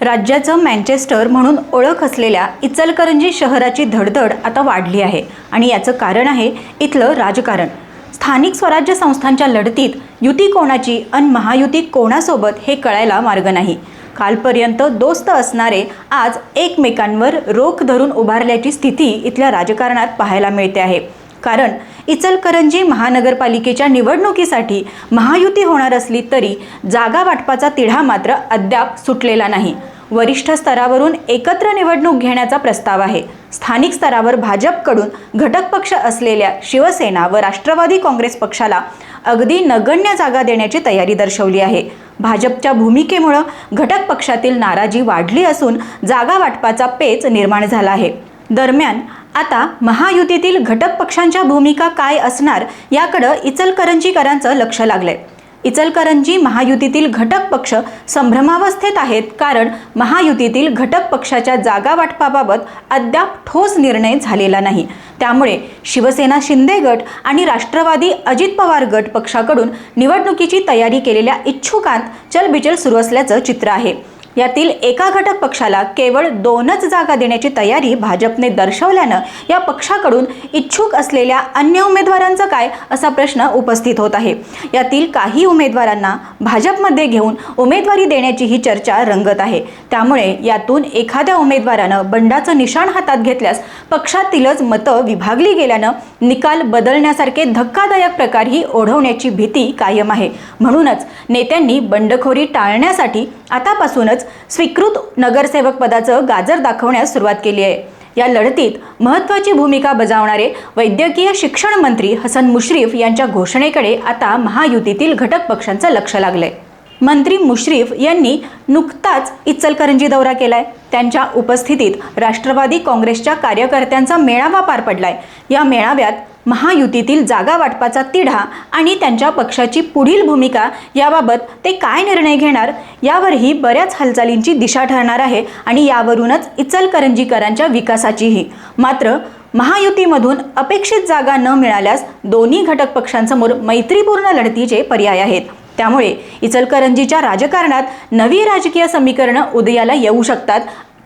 राज्याचं मँचेस्टर म्हणून ओळख असलेल्या इचलकरंजी शहराची धडधड आता वाढली आहे आणि याचं कारण आहे इथलं राजकारण. स्थानिक स्वराज्य संस्थांच्या लढतीत युती कोणाची अन महायुती कोणासोबत हे कळायला मार्ग नाही. कालपर्यंत दोस्त असणारे आज एकमेकांवर रोख धरून उभारल्याची स्थिती इथल्या राजकारणात पाहायला मिळते आहे. कारण इचलकरंजी महानगरपालिकेच्या निवडणुकीसाठी महायुती होणार असली तरी जागा वाटपाचा तिढा मात्र अद्याप सुटलेला नाही. वरिष्ठ स्तरावरून एकत्र निवडणूक घेण्याचा प्रस्ताव आहे. स्थानिक स्तरावर भाजपकडून घटक पक्ष असलेल्या शिवसेना व राष्ट्रवादी काँग्रेस पक्षाला अगदी नगण्य जागा देण्याची तयारी दर्शवली आहे. भाजपच्या भूमिकेमुळं घटक पक्षातील नाराजी वाढली असून जागा वाटपाचा पेच निर्माण झाला आहे. दरम्यान आता महायुतीतील घटक पक्षांच्या भूमिका काय असणार याकडं इचलकरंजीकरांचं लक्ष लागलंय. इचलकरंजी महायुतीतील घटक पक्ष संभ्रमावस्थेत आहेत कारण महायुतीतील घटक पक्षाच्या जागा वाटपाबाबत अद्याप ठोस निर्णय झालेला नाही. त्यामुळे शिवसेना शिंदे गट आणि राष्ट्रवादी अजित पवार गट पक्षाकडून निवडणुकीची तयारी केलेल्या इच्छुकांत चलबिचल सुरू असल्याचं चित्र आहे. यातील एका घटक पक्षाला केवळ दोनच जागा देण्याची तयारी भाजपने दर्शवल्यानं या पक्षाकडून इच्छुक असलेल्या अन्य उमेदवारांचं काय असा प्रश्न उपस्थित होत आहे. यातील काही उमेदवारांना भाजपमध्ये घेऊन उमेदवारी देण्याची ही चर्चा रंगत आहे. त्यामुळे यातून एखाद्या उमेदवारानं बंडाचं निशाण हातात घेतल्यास पक्षातीलच मतं विभागली गेल्यानं निकाल बदलण्यासारखे धक्कादायक प्रकारही ओढवण्याची भीती कायम आहे. म्हणूनच नेत्यांनी बंडखोरी टाळण्यासाठी आतापासूनच स्वीकृत नगरसेवक पदाचं गाजर दाखवण्यास सुरुवात केली आहे. या लढतीत महत्त्वाची भूमिका बजावणारे वैद्यकीय शिक्षण मंत्री हसन मुश्रीफ यांच्या घोषणेकडे आता महायुतीतील घटक पक्षांचं लक्ष लागलंय. मंत्री मुश्रीफ यांनी नुकताच इचलकरंजी दौरा केलाय. त्यांच्या उपस्थितीत राष्ट्रवादी काँग्रेसच्या कार्यकर्त्यांचा मेळावा पार पडलाय. या मेळाव्यात महायुतीतील जागा वाटपाचा तिढा आणि त्यांच्या पक्षाची पुढील भूमिका याबाबत ते काय निर्णय घेणार यावरही बऱ्याच हालचालींची दिशा ठरणार आहे आणि यावरूनच इचलकरंजीकरांच्या विकासाचीही. मात्र महायुतीमधून अपेक्षित जागा न मिळाल्यास दोन्ही घटक पक्षांसमोर मैत्रीपूर्ण लढतीचे पर्याय आहेत. त्यामुळे इचलकरंजीच्या राजकारणात नवी राजकीय समीकरणं उदयाला येऊ शकतात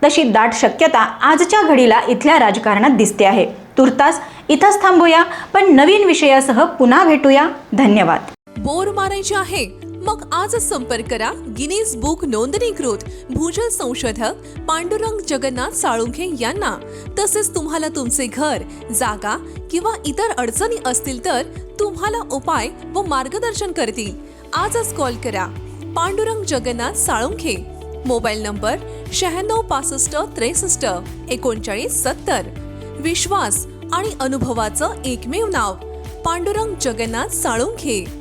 तशी दाट शक्यता आजच्या घडीला इथल्या राजकारणात दिसते आहे. तुर्तास इथंच थांबूया पण नवीन विषयासह पुन्हा भेटूया. धन्यवाद. बोर मारायचे आहे? मग आजच संपर्क करा. गिनीज बुक नोंदणीकृत भूजल संशोधक पांडुरंग जगन्नाथ साळुंखे यांना. तसेच तुम्हाला तुमचे घर जागा किंवा इतर अडचणी असतील तर तुम्हाला उपाय व मार्गदर्शन करतील. आजच कॉल करा. पांडुरंग जगन्नाथ साळुंखे. मोबाईल नंबर शहाण्णव पासष्ट त्रेसष्ट एकोणचाळीस सत्तर. विश्वास आणि अनुभवाचं एकमेव नाव. पांडुरंग जगन्नाथ साळुंखे.